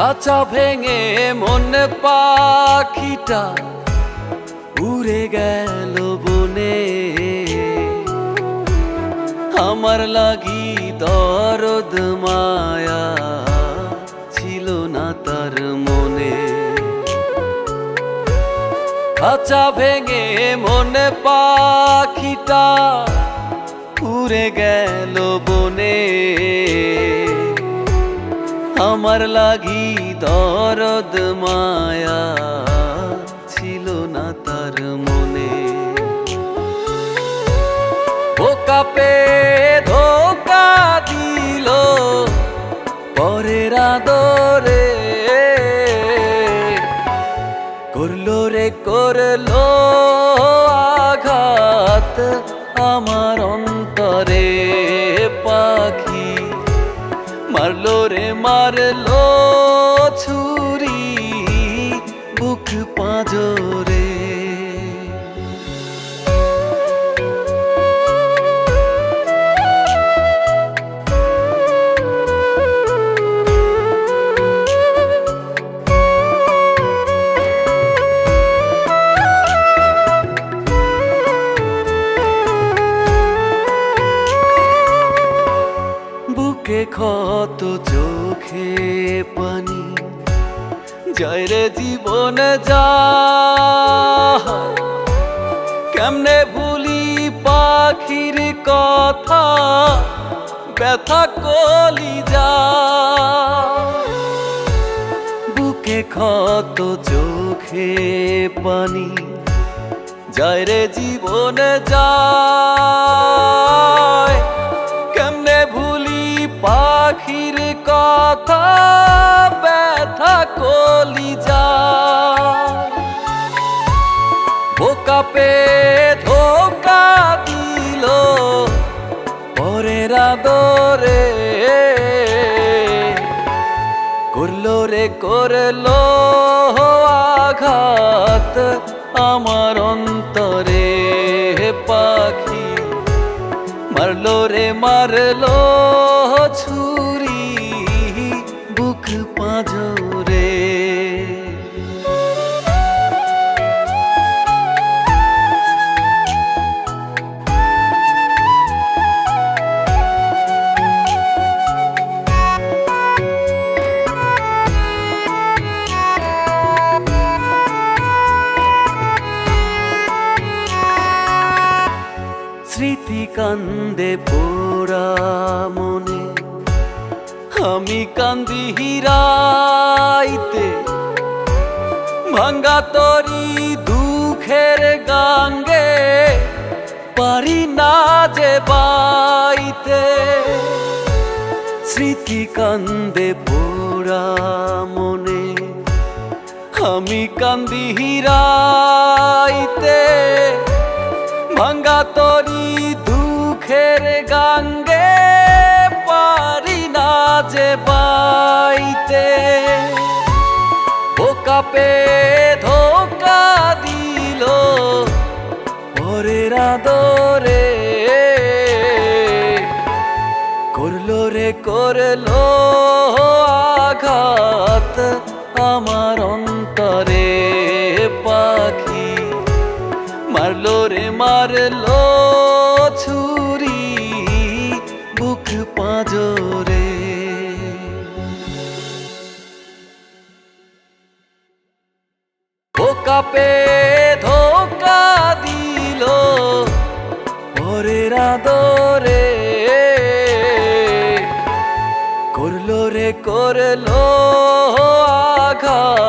খাঁচা ভেঙে মন পাখিটা উড়ে গেল বনে। আমার লাগি দরদ মায়া ছিল না তার মনে। খাঁচা ভেঙে মন পাখিটা উড়ে গেল বনে। আমার লাগি দরদ মায়া ছিল না তার মনে। বোকা পে ধোকা দিল পরের আদরে। করল রে, করল আঘাত আমার অন্তরে। ছুরি বুক পাঁজরে। জয় রে জীবন যা কেমনে ভুলি পাখির কথা, ব্যথা কলি যা বুকে ক্ষত, চোখে পানি, জয় রে জীবন যায়। কেমনে ভুলি পাখির কথা করল আঘাত আমার অন্তরে পাখি। মারলো রে মারলো ছুরি বুক পাঁজরে। স্মৃতি কান্দে পোড়া মনে। আমি কান্দি হিরাইতে, ভাঙ্গা তরি দুঃখের গাঙ্গে, পারি না যে বাইতে। স্মৃতি কান্দে পোড়া মনে, আমি কান্দি হিরাইতে। ভাঙ্গা তরি দুঃখের গাঙ্গে পারি না যে বাইতে। বোকা পে ধোকা দিল পরের আদরে। করল রে, করল। রে মারলো ছুরি, বুক পাঁজরে। বোকা পে ধোকা দিল পরের আদরে। করল রে, করল আঘাত।